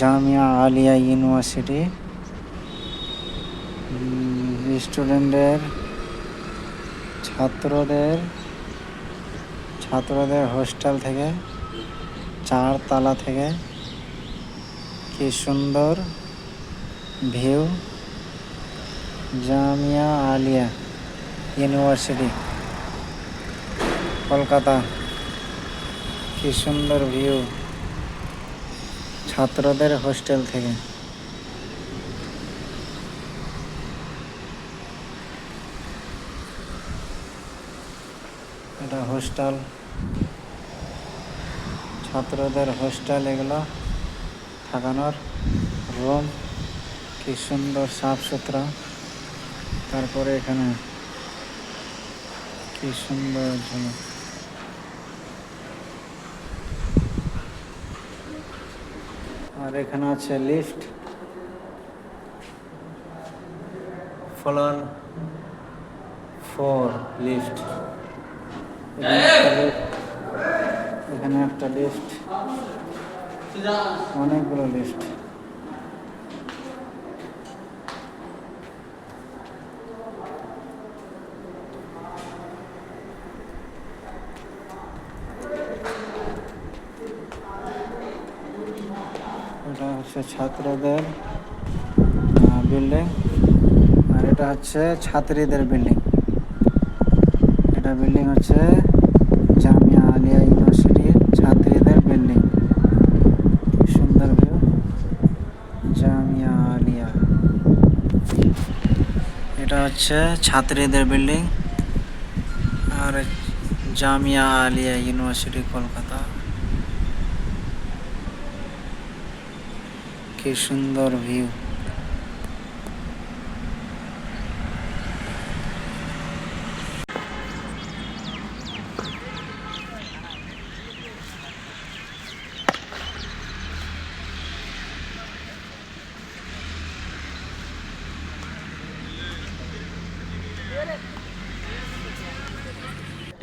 Jamia Aliah university স্টুডেন্টদের ছাত্রদের ছাত্রদের হোস্টেল থেকে চার তালা থেকে, কি সুন্দর ভিউ জামিয়া আলিয়া ইউনিভার্সিটি, কলকাতা, কি সুন্দর ভিউ ছাত্রদের হোস্টেল থেকে। এটা হোস্টেল। ছাত্রদের হোস্টেল এগুলো থাকানোর রুম। কি সুন্দর সাফ সুতরা। তারপরে এখানে কি সুন্দর ঝুলক আর এখানে আছে লিফট ফ্লোর ফোর লিফট এখানে একটা লিফট অনেকগুলো লিফট এটা হচ্ছে ছাত্রদের বিল্ডিং আর এটা হচ্ছে ছাত্রীদের বিল্ডিং এটা বিল্ডিং হচ্ছে জামিয়া আলিয়া ইউনিভার্সিটির ছাত্রীদের বিল্ডিং সুন্দর ভিউ জামিয়া আলিয়া। এটা হচ্ছে ছাত্রীদের বিল্ডিং আর জামিয়া আলিয়া ইউনিভার্সিটি, কলকাতা। কি সুন্দর ভিউ।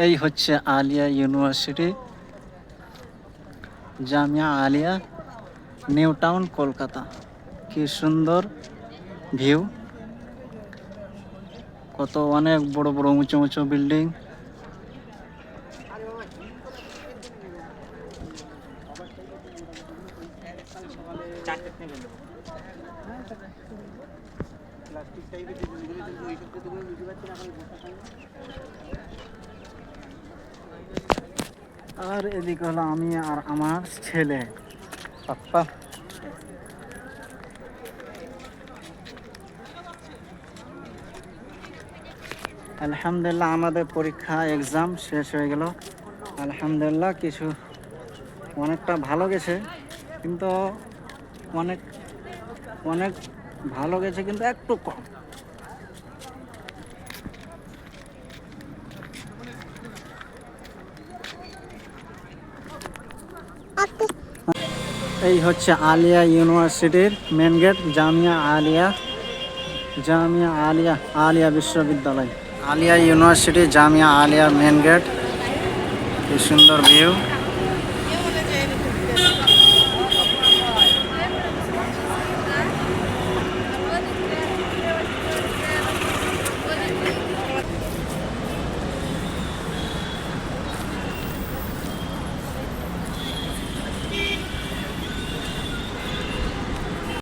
এই হচ্ছে Aliah university Jamia Aliah new town, Kolkata. কি সুন্দর ভিউ। কত অনেক বড় বড় উঁচু উঁচু বিল্ডিং। আর এদিকে হলো আমি আর আমার ছেলে। পাপ্পা আলহামদুলিল্লাহ আমাদের পরীক্ষা এক্সাম শেষ হয়ে গেল। আলহামদুলিল্লাহ কিছু, অনেকটা ভালো গেছে, কিন্তু অনেক অনেক ভালো গেছে, কিন্তু একটু কম। এই হচ্ছে আলিয়া ইউনিভার্সিটির মেন গেট জামিয়া আলিয়া জামিয়া আলিয়া আলিয়া বিশ্ববিদ্যালয়। Aliah university, Jamia Aliah main gate কি সুন্দর ভিউ